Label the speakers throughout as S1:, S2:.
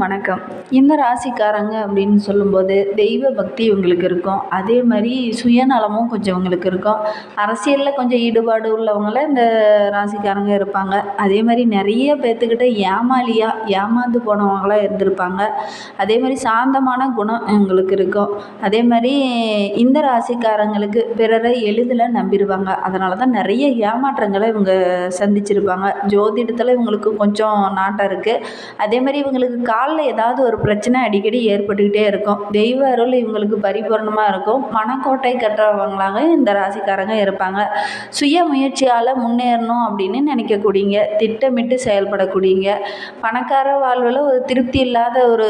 S1: வணக்கம். இந்த ராசிக்காரங்க அப்படின்னு சொல்லும்போது தெய்வ பக்தி இவங்களுக்கு இருக்கும். அதே மாதிரி சுயநலமும் கொஞ்சம் இவங்களுக்கு இருக்கும். அரசியலில் கொஞ்சம் ஈடுபாடு உள்ளவங்கள இந்த ராசிக்காரங்க இருப்பாங்க. அதே மாதிரி நிறைய பேர்த்துக்கிட்ட ஏமாளியாக ஏமாந்து போனவங்களாக இருந்திருப்பாங்க. அதே மாதிரி சாந்தமான குணம் இவங்களுக்கு இருக்கும். அதே மாதிரி இந்த ராசிக்காரங்களுக்கு பிறரை எளிதில் நம்பிடுவாங்க. அதனால தான் நிறைய ஏமாற்றங்களை இவங்க சந்திச்சிருப்பாங்க. ஜோதிடத்தில் இவங்களுக்கு கொஞ்சம் நாட்டம் இருக்குது அதே மாதிரி இவங்களுக்கு காலில் ஏதாவது ஒரு பிரச்சனை அடிக்கடி ஏற்பட்டுக்கிட்டே இருக்கும். தெய்வ அருள் இவங்களுக்கு பரிபூர்ணமாக இருக்கும். மனக்கோட்டை கட்டுறவங்களாக இந்த ராசிக்காரங்க இருப்பாங்க. சுய முயற்சியால் முன்னேறணும் அப்படின்னு நினைக்கக்கூடியங்க. திட்டமிட்டு செயல்படக்கூடியங்க. பணக்கார வாழ்வில் ஒரு திருப்தி இல்லாத ஒரு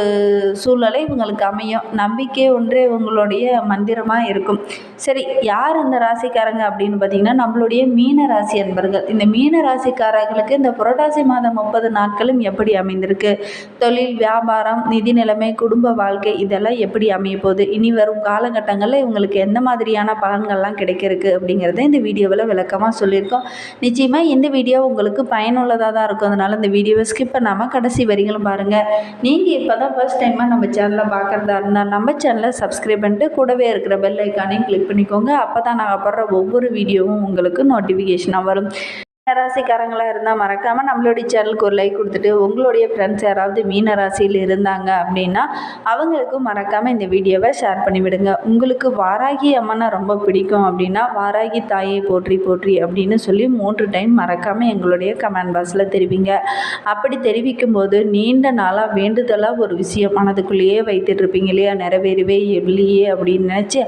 S1: சூழ்நிலை இவங்களுக்கு அமையும். நம்பிக்கை ஒன்றே இவங்களுடைய மந்திரமாக இருக்கும். சரி யார் இந்த ராசிக்காரங்க அப்படின்னு பார்த்தீங்கன்னா நம்மளுடைய மீன ராசி அன்பர்கள். இந்த மீன ராசிக்காரர்களுக்கு இந்த புரட்டாசி மாதம் முப்பது நாட்களும் எப்படி அமைந்திருக்கு? தொழில் வியாபாரம் நிதி நிலைமை குடும்ப வாழ்க்கை இதெல்லாம் எப்படி அமைய போகுது? இனி வரும் காலகட்டங்களில் இவங்களுக்கு எந்த மாதிரியான பலன்கள்லாம் கிடைக்கிறதுக்கு அப்படிங்கிறத இந்த வீடியோவில் விளக்கமாக சொல்லியிருக்கோம். நிச்சயமாக இந்த வீடியோ உங்களுக்கு பயனுள்ளதாக தான் இருக்கும். அதனால் இந்த வீடியோவை ஸ்கிப் பண்ணாமல் கடைசி வரிகளும் பாருங்கள் நீங்கள் இப்போ தான் ஃபர்ஸ்ட் டைமாக நம்ம சேனலை பார்க்குறதா இருந்தால் நம்ம சேனலை சப்ஸ்கிரைப் பண்ணிட்டு கூடவே இருக்கிற பெல் ஐக்கானையும் கிளிக் பண்ணிக்கோங்க. அப்போ தான் நாங்கள் போடுற ஒவ்வொரு வீடியோவும் உங்களுக்கு நோட்டிஃபிகேஷனாக வரும். மீனராசிக்காரங்களாக இருந்தால் மறக்காமல் நம்மளுடைய சேனலுக்கு ஒரு லைக் கொடுத்துட்டு உங்களுடைய ஃப்ரெண்ட்ஸ் யாராவது மீன ராசியில் இருந்தாங்க அப்படின்னா அவங்களுக்கும் மறக்காமல் இந்த வீடியோவை ஷேர் பண்ணிவிடுங்க. உங்களுக்கு வாராகி அம்மனை ரொம்ப பிடிக்கும் அப்படின்னா வாராகி தாயை போற்றி போற்றி அப்படின்னு சொல்லி மூன்று டைம் மறக்காமல் எங்களுடைய கமெண்ட் பாக்ஸில் தெரிவிங்க. அப்படி தெரிவிக்கும் போது நீண்ட நாளாக வேண்டுதலாக ஒரு விஷயம் மனதுக்குள்ளேயே வைத்துட்டு இருப்பீங்க இல்லையா? நிறைவேறவே இல்லையே அப்படின்னு நினச்சி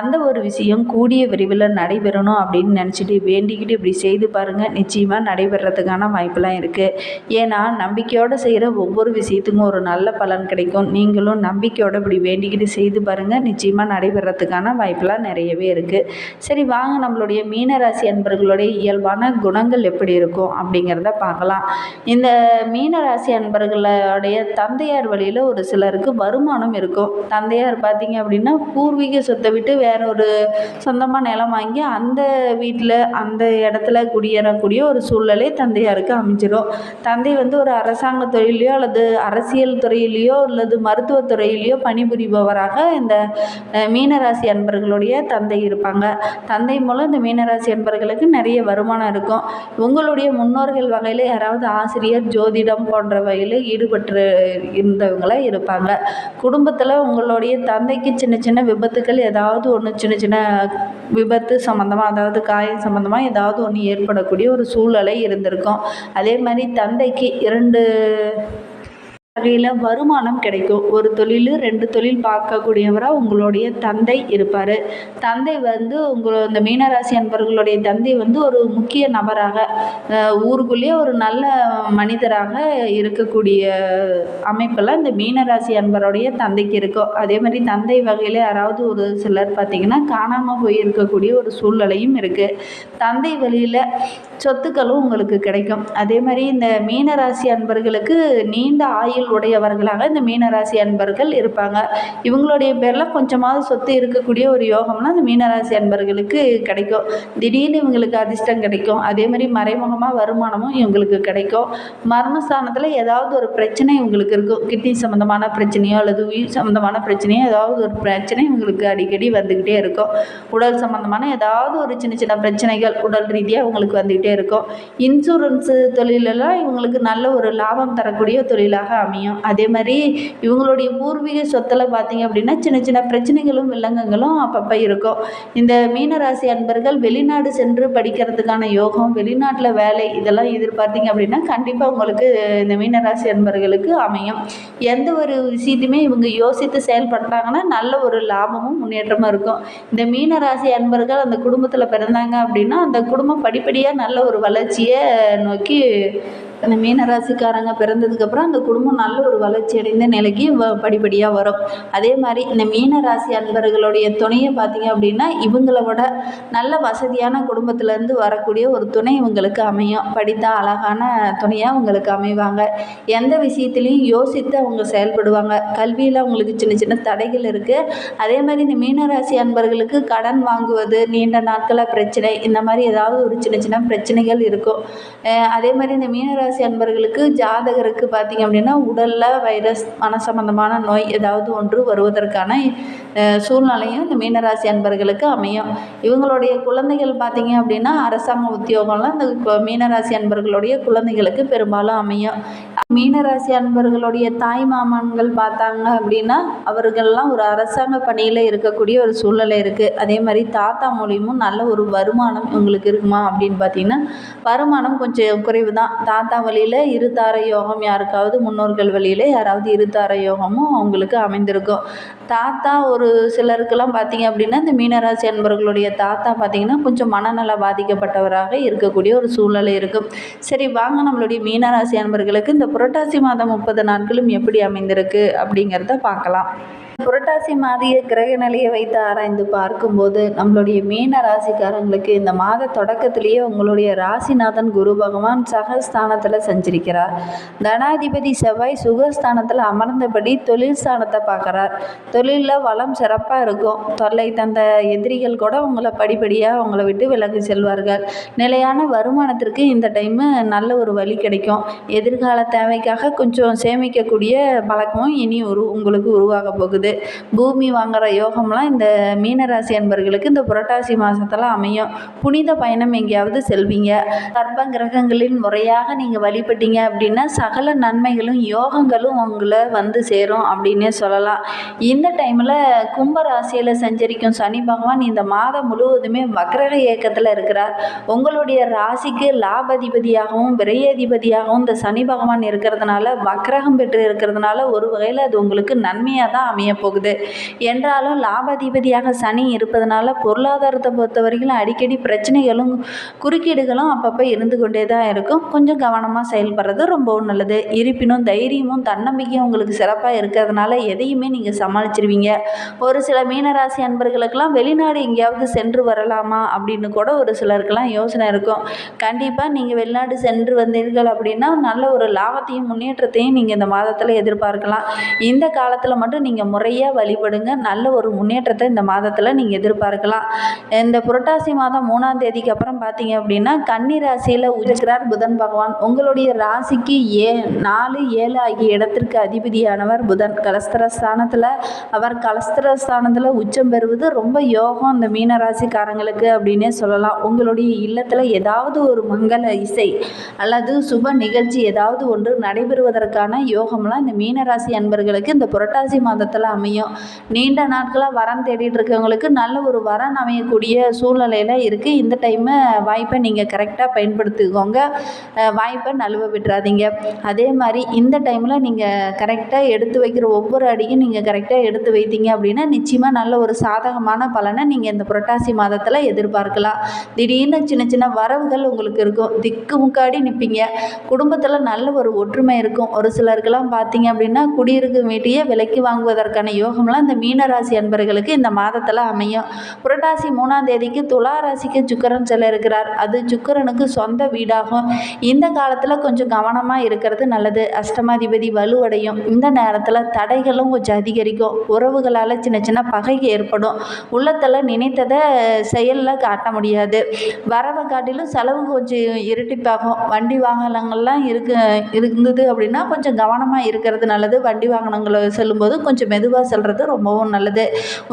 S1: அந்த ஒரு விஷயம் கூடிய விரைவில் நடைபெறணும் அப்படின்னு நினச்சிட்டு வேண்டிக்கிட்டு இப்படி செய்து பாருங்கள் நிச்சயமாக நடைபெறதுக்கான வாய்ப்பெல்லாம் இருக்குது ஏன்னா நம்பிக்கையோடு செய்கிற ஒவ்வொரு விஷயத்துக்கும் ஒரு நல்ல பலன் கிடைக்கும். நீங்களும் நம்பிக்கையோடு இப்படி வேண்டிக்கிட்டு செய்து பாருங்கள் நிச்சயமாக நடைபெறத்துக்கான வாய்ப்பெல்லாம் நிறையவே இருக்குது சரி வாங்க. நம்மளுடைய மீனராசி அன்பர்களுடைய இயல்பான குணங்கள் எப்படி இருக்கும் அப்படிங்கிறத பார்க்கலாம். இந்த மீனராசி அன்பர்களுடைய தந்தையார் வழியில் ஒரு சிலருக்கு வருமானம் இருக்கும். தந்தையார் பார்த்தீங்க அப்படின்னா பூர்வீக சொத்தை விட்டு வேற ஒரு சொந்தமாக நிலம் வாங்கி அந்த வீட்டில் அந்த இடத்துல இருக்கக்கூடிய ஒரு சூழ்நிலை தந்தையாருக்கு அமைஞ்சிடும் தந்தை வந்து ஒரு அரசாங்க துறையிலையோ அல்லது அரசியல் துறையிலையோ அல்லது மருத்துவத் துறையிலையோ பணிபுரிபவராக இந்த மீனராசி அன்பர்களுடைய தந்தை இருப்பாங்க. தந்தை மூலம் இந்த மீனராசி அன்பர்களுக்கு நிறைய வருமானம் இருக்கும். உங்களுடைய முன்னோர்கள் வகையில் யாராவது ஆசிரியர் ஜோதிடம் போன்ற வகையில் ஈடுபட்டு இருந்தவங்களாக இருப்பாங்க. குடும்பத்தில் உங்களுடைய தந்தைக்கு சின்ன சின்ன விபத்துக்கள் ஏதாவது ஒன்று சின்ன சின்ன விபத்து சம்மந்தமாக அதாவது காயம் சம்மந்தமாக ஏதாவது ஒன்று ஏற்படக்கூடிய ஒரு சூழ்நிலை இருந்திருக்கும். அதே மாதிரி தந்தைக்கு இரண்டு வகையில் வருமானம் கிடைக்கும். ஒரு தொழில் ரெண்டு தொழில் பார்க்கக்கூடியவராக உங்களுடைய தந்தை இருப்பார். தந்தை வந்து உங்கள் இந்த மீனராசி அன்பர்களுடைய தந்தை வந்து ஒரு முக்கிய நபராக ஊருக்குள்ளேயே ஒரு நல்ல மனிதராக இருக்கக்கூடிய அமைப்பெல்லாம் இந்த மீனராசி அன்பருடைய தந்தைக்கு இருக்கும். அதே மாதிரி தந்தை வகையில் யாராவது ஒரு சிலர் பார்த்திங்கன்னா காணாமல் போய் இருக்கக்கூடிய ஒரு சூழ்நிலையும் இருக்குது தந்தை வழியில் சொத்துக்களும் உங்களுக்கு கிடைக்கும். அதே மாதிரி இந்த மீனராசி அன்பர்களுக்கு நீண்ட ஆயுள் உடையவர்களாக இந்த மீனராசி அன்பர்கள் இருப்பாங்க. இவங்களுடைய பேரில் கொஞ்சமாவது சொத்து இருக்கக்கூடிய ஒரு யோகம்னா அந்த மீனராசி அன்பர்களுக்கு கிடைக்கும். திடீர்னு இவங்களுக்கு அதிர்ஷ்டம் கிடைக்கும். அதே மாதிரி மறைமுகமாக வருமானமும் இவங்களுக்கு கிடைக்கும். மர்மஸ்தானத்தில் ஏதாவது ஒரு பிரச்சனை இவங்களுக்கு இருக்கும். கிட்னி சம்மந்தமான பிரச்சனையோ அல்லது உயிர் சம்மந்தமான பிரச்சனையோ ஏதாவது ஒரு பிரச்சனை இவங்களுக்கு அடிக்கடி வந்துக்கிட்டே இருக்கும். உடல் சம்மந்தமான ஏதாவது ஒரு சின்ன சின்ன பிரச்சனைகள் உடல் ரீதியாக இவங்களுக்கு வந்துக்கிட்டே இருக்கும். இன்சூரன்ஸு தொழிலெல்லாம் இவங்களுக்கு நல்ல ஒரு லாபம் தரக்கூடிய தொழிலாக அமையும். அதே மாதிரி இவங்களுடைய பூர்வீக சொத்தில் பார்த்தீங்க அப்படின்னா சின்ன சின்ன பிரச்சனைகளும் வில்லங்கங்களும் அப்பப்போ இருக்கும். இந்த மீனராசி அன்பர்கள் வெளிநாடு சென்று படிக்கிறதுக்கான யோகம் வெளிநாட்டில் வேலை இதெல்லாம் எதிர்பார்த்தீங்க அப்படின்னா கண்டிப்பாக உங்களுக்கு இந்த மீனராசி அன்பர்களுக்கு அமையும். எந்த ஒரு விஷயத்தையுமே இவங்க யோசித்து செயல்பட்டாங்கன்னா நல்ல ஒரு லாபமும் முன்னேற்றமும் இருக்கும். இந்த மீனராசி அன்பர்கள் அந்த குடும்பத்தில் பிறந்தாங்க அப்படின்னா அந்த குடும்பம் படிப்படியாக நல்ல ஒரு வளர்ச்சியை நோக்கி அந்த மீனராசிக்காரங்க பிறந்ததுக்கப்புறம் அந்த குடும்பம் நல்ல ஒரு வளர்ச்சி அடைந்த நிலைக்கு வ படிப்படியாக வரும். அதே மாதிரி இந்த மீனராசி அன்பர்களுடைய துணையை பார்த்தீங்க அப்படின்னா இவங்களை விட நல்ல வசதியான குடும்பத்திலேருந்து வரக்கூடிய ஒரு துணை இவங்களுக்கு அமையும். படித்த அழகான துணையாக அவங்களுக்கு அமைவாங்க. எந்த விஷயத்துலையும் யோசித்து அவங்க செயல்படுவாங்க. கல்வியில் அவங்களுக்கு சின்ன சின்ன தடைகள் இருக்குது அதே மாதிரி இந்த மீனராசி அன்பர்களுக்கு கடன் வாங்குவது நீண்ட நாட்களாக பிரச்சனை இந்த மாதிரி ஏதாவது ஒரு சின்ன சின்ன பிரச்சனைகள் இருக்கும். அதே மாதிரி இந்த மீனராசி ராசி அன்பர்களுக்கு ஜாதகருக்கு பார்த்திங்க அப்படின்னா உடலில் வைரஸ் மன சம்பந்தமான நோய் ஏதாவது ஒன்று வருவதற்கான சூழ்நிலையும் இந்த மீனராசி அன்பர்களுக்கு அமையும். இவங்களுடைய குழந்தைகள் பார்த்திங்க அப்படின்னா அரசாங்க உத்தியோகம்லாம் இந்த மீனராசி அன்பர்களுடைய குழந்தைகளுக்கு பெரும்பாலும் அமையும். மீனராசி அன்பர்களுடைய தாய் மாமன்கள் பார்த்தாங்க அப்படின்னா அவர்கள்லாம் ஒரு அரசாங்க பணியில் இருக்கக்கூடிய ஒரு சூழ்நிலை இருக்குது அதே மாதிரி தாத்தா மூலியமும் நல்ல ஒரு வருமானம் இவங்களுக்கு இருக்குமா அப்படின்னு பார்த்தீங்கன்னா வருமானம் கொஞ்சம் குறைவு தான் தாத்தா வழியில் இருதார யோகம் யாருக்காவது முன்னோர்கள் வழியில் யாராவது இருதார யோகமும் அவங்களுக்கு அமைந்திருக்கும். தாத்தா ஒரு சிலருக்கெல்லாம் பார்த்தீங்க அப்படின்னா இந்த மீனராசி அன்பர்களுடைய தாத்தா பார்த்தீங்கன்னா கொஞ்சம் மனநல பாதிக்கப்பட்டவராக இருக்கக்கூடிய ஒரு சூழ்நிலை இருக்கும். சரி வாங்க நம்மளுடைய மீனராசி அன்பர்களுக்கு இந்த புரட்டாசி மாதம் முப்பது நாட்களும் எப்படி அமைந்திருக்கு அப்படிங்கிறத பார்க்கலாம். புரட்டாசி மாதிய கிரக நிலையை வைத்து ஆராய்ந்து பார்க்கும்போது நம்மளுடைய மீன ராசிக்காரங்களுக்கு இந்த மாத தொடக்கத்திலேயே உங்களுடைய ராசிநாதன் குரு பகவான் சகஸ்தானத்தில் சஞ்சரிக்கிறார். தனாதிபதி செவ்வாய் சுகஸ்தானத்தில் அமர்ந்தபடி தொழில் ஸ்தானத்தை பார்க்குறார். தொழிலில் வளம் சிறப்பாக இருக்கும். தொல்லை தந்த எதிரிகள் கூட உங்களை படிப்படியாக உங்களை விட்டு விலகி செல்வார்கள். நிலையான வருமானத்திற்கு இந்த டைமு நல்ல ஒரு வழி கிடைக்கும். எதிர்கால தேவைக்காக கொஞ்சம் சேமிக்கக்கூடிய பழக்கமும் இனி ஒரு உங்களுக்கு உருவாக போகுது. பூமி வாங்குற யோகம்லாம் இந்த மீனராசி அன்பர்களுக்கு இந்த புரட்டாசி மாதத்தில் அமையும். புனித பயணம் எங்கேயாவது செல்வீங்க. கர்ப்ப கிரகங்களின் முறையாக நீங்கள் வழிபட்டீங்க அப்படின்னா சகல நன்மைகளும் யோகங்களும் உங்களை வந்து சேரும் அப்படின்னே சொல்லலாம். இந்த டைமில் கும்ப ராசியில் சஞ்சரிக்கும் சனி பகவான் இந்த மாதம் முழுவதுமே வக்ரக இயக்கத்தில் இருக்கிறார். உங்களுடைய ராசிக்கு லாபதிபதியாகவும் விரையதிபதியாகவும் இந்த சனி பகவான் இருக்கிறதுனால வக்ரகம் பெற்று இருக்கிறதுனால ஒரு வகையில் அது உங்களுக்கு நன்மையாக தான் அமைய போகுது. என்றாலும் லாபாதிபதியாக சனி இருப்பதனால பொருளாதாரத்தை பொறுத்த வரைக்கும் அடிக்கடி பிரச்சனைகளும் குறுக்கீடுகளும் அப்பப்போ இருந்து கொண்டே தான் இருக்கும். கொஞ்சம் கவனமாக செயல்படுறது ரொம்பவும் நல்லது. இருப்பினும் தைரியமும் தன்னம்பிக்கையும் உங்களுக்கு சிறப்பாக இருக்கிறதுனால எதையுமே நீங்கள் சமாளிச்சிருவீங்க. ஒரு சில மீனராசி அன்பர்களுக்கெல்லாம் வெளிநாடு எங்கேயாவது சென்று வரலாமா அப்படின்னு கூட ஒரு சிலருக்கெல்லாம் யோசனை இருக்கும். கண்டிப்பாக நீங்கள் வெளிநாடு சென்று வந்தீர்கள் அப்படின்னா நல்ல ஒரு லாபத்தையும் முன்னேற்றத்தையும் நீங்கள் இந்த மாதத்தில் எதிர்பார்க்கலாம். இந்த காலத்தில் மட்டும் நீங்கள் முறை முறையாக வழிபடுங்க. நல்ல ஒரு முன்னேற்றத்தை இந்த மாதத்தில் நீங்கள் எதிர்பார்க்கலாம். இந்த புரட்டாசி மாதம் மூணாம் தேதிக்கு அப்புறம் பார்த்தீங்க அப்படின்னா கன்னி ராசியில் உதிக்கிறார் புதன் பகவான். உங்களுடைய ராசிக்கு ஏ நாலு ஏழு ஆகிய இடத்திற்கு அதிபதியானவர் புதன். கலஸ்தர ஸ்தானத்தில் அவர் கலஸ்தர ஸ்தானத்தில் உச்சம் பெறுவது ரொம்ப யோகம் இந்த மீன ராசிக்காரங்களுக்கு அப்படின்னே சொல்லலாம். உங்களுடைய இல்லத்தில் ஏதாவது ஒரு மங்கள இசை அல்லது சுப நிகழ்ச்சி ஏதாவது ஒன்று நடைபெறுவதற்கான யோகம்லாம் இந்த மீனராசி அன்பர்களுக்கு இந்த புரட்டாசி மாதத்தில் அமையும். நீண்ட நாட்களாக வரம் தேடிட்டு இருக்கவங்களுக்கு நல்ல ஒரு வரன் அமையக்கூடிய சூழ்நிலையில் இருக்குது இந்த டைமு வாய்ப்பை நீங்கள் கரெக்டாக பயன்படுத்திக்கோங்க. வாய்ப்பை நழுவ விட்டுறாதீங்க. அதே மாதிரி இந்த டைமில் நீங்கள் கரெக்டாக எடுத்து வைக்கிற ஒவ்வொரு அடியும் நீங்கள் கரெக்டாக எடுத்து வைத்தீங்க அப்படின்னா நிச்சயமாக நல்ல ஒரு சாதகமான பலனை நீங்கள் இந்த புரட்டாசி மாதத்தில் எதிர்பார்க்கலாம். திடீர்னு சின்ன சின்ன வரவுகள் உங்களுக்கு இருக்கும். திக்கு முக்காடி நிற்பீங்க குடும்பத்தில் நல்ல ஒரு ஒற்றுமை இருக்கும். ஒரு சிலருக்கெல்லாம் பார்த்தீங்க அப்படின்னா குடியிருக்கும் வீட்டையே விலைக்கு வாங்குவதற்கான யோகம்லாம் இந்த மீனராசி அன்பர்களுக்கு இந்த மாதத்தில் அமையும். புரட்டாசி மூணாம் தேதிக்கு துலா ராசிக்கு செல்ல இருக்கிறார். அது சுக்கிரனுக்கு சொந்த வீடாகும். இந்த காலத்தில் கொஞ்சம் கவனமாக இருக்கிறது நல்லது. அஷ்டமாதிபதி வலுவடையும். இந்த நேரத்தில் தடைகளும் கொஞ்சம் அதிகரிக்கும். உறவுகளால் சின்ன சின்ன பகை ஏற்படும். உள்ளத்தில் நினைத்ததை செயலில் காட்ட முடியாது. வரவை காட்டிலும் செலவு கொஞ்சம் இரட்டிப்பாகும். வண்டி வாகனங்கள்லாம் இருக்கு இருந்தது அப்படின்னா கொஞ்சம் கவனமாக இருக்கிறது நல்லது. வண்டி வாகனங்களை செல்லும்போது கொஞ்சம் மெது மெதுவாக செல்வது ரொம்பவும் நல்லது.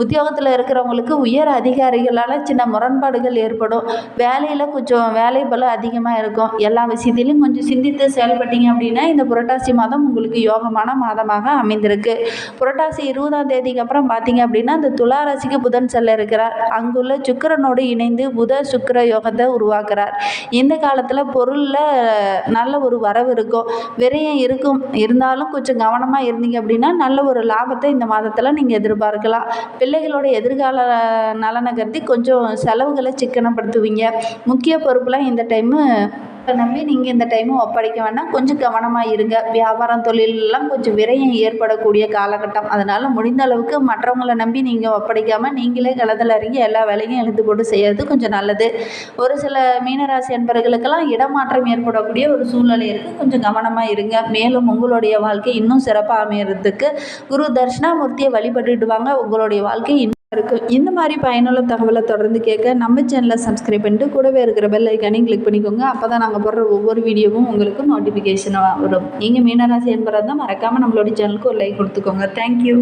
S1: உத்தியோகத்தில் இருக்கிறவங்களுக்கு உயர் அதிகாரிகளால் சின்ன முரண்பாடுகள் ஏற்படும். வேலையில் கொஞ்சம் வேலை பலம் அதிகமாக இருக்கும். எல்லா விஷயத்திலையும் கொஞ்சம் சிந்தித்து செயல்பட்டீங்க அப்படின்னா இந்த புரட்டாசி மாதம் உங்களுக்கு யோகமான மாதமாக அமைந்திருக்கு. புரட்டாசி இருபதாம் தேதிக்கு அப்புறம் பார்த்தீங்க அப்படின்னா இந்த துளாராசிக்கு புதன் செல்ல இருக்கிறார். அங்குள்ள சுக்கரனோடு இணைந்து புத சுக்கர யோகத்தை உருவாக்குறார். இந்த காலத்தில் பொருளில் நல்ல ஒரு வரவு இருக்கும். விரயம் இருக்கும். இருந்தாலும் கொஞ்சம் கவனமாக இருந்தீங்க அப்படின்னா நல்ல ஒரு லாபத்தை இந்த மாதத்தில் நீங்கள் எதிர்பார்க்கலாம். பிள்ளைகளோட எதிர்கால நலனை கருதி கொஞ்சம் செலவுகளை சிக்கனப்படுத்துவீங்க. முக்கிய பொறுப்புலாம் இந்த டைமு நம்பி நீங்கள் இந்த டைமும் ஒப்படைக்க வேண்டாம். கொஞ்சம் கவனமாக இருங்க. வியாபாரம் தொழிலெல்லாம் கொஞ்சம் விரயம் ஏற்படக்கூடிய காலகட்டம். அதனால் முடிந்த அளவுக்கு மற்றவங்களை நம்பி நீங்கள் ஒப்படைக்காமல் நீங்களே களத்தில் இறங்கி எல்லா வேலையும் எழுந்து போட்டு செய்கிறது கொஞ்சம் நல்லது. ஒரு சில மீனராசி அன்பர்களுக்கெல்லாம் இடமாற்றம் ஏற்படக்கூடிய ஒரு சூழ்நிலை இருக்குது கொஞ்சம் கவனமாக இருங்க. மேலும் உங்களுடைய வாழ்க்கை இன்னும் சிறப்பாக அமையறதுக்கு குரு தர்ஷனாமூர்த்தியை வழிபட்டுட்டு வாங்க. உங்களுடைய வாழ்க்கை இன்னும் இருக்கும் இந்த மாதிரி பயனுள்ள தகவலை தொடர்ந்து கேட்க நம்ம சேனலை சப்ஸ்கிரைப் பண்ணிட்டு கூடவே இருக்கிற பெல் ஐக்கானையும் கிளிக் பண்ணிக்கோங்க. அப்போ தான் நாங்கள் போடுற ஒவ்வொரு வீடியோவும் உங்களுக்கு நோட்டிஃபிகேஷனாக வரும். நீங்கள் மீனராசி என்பதாக தான் மறக்காமல் நம்மளோட சேனலுக்கு ஒரு லைக் கொடுத்துக்கோங்க. தேங்க்யூ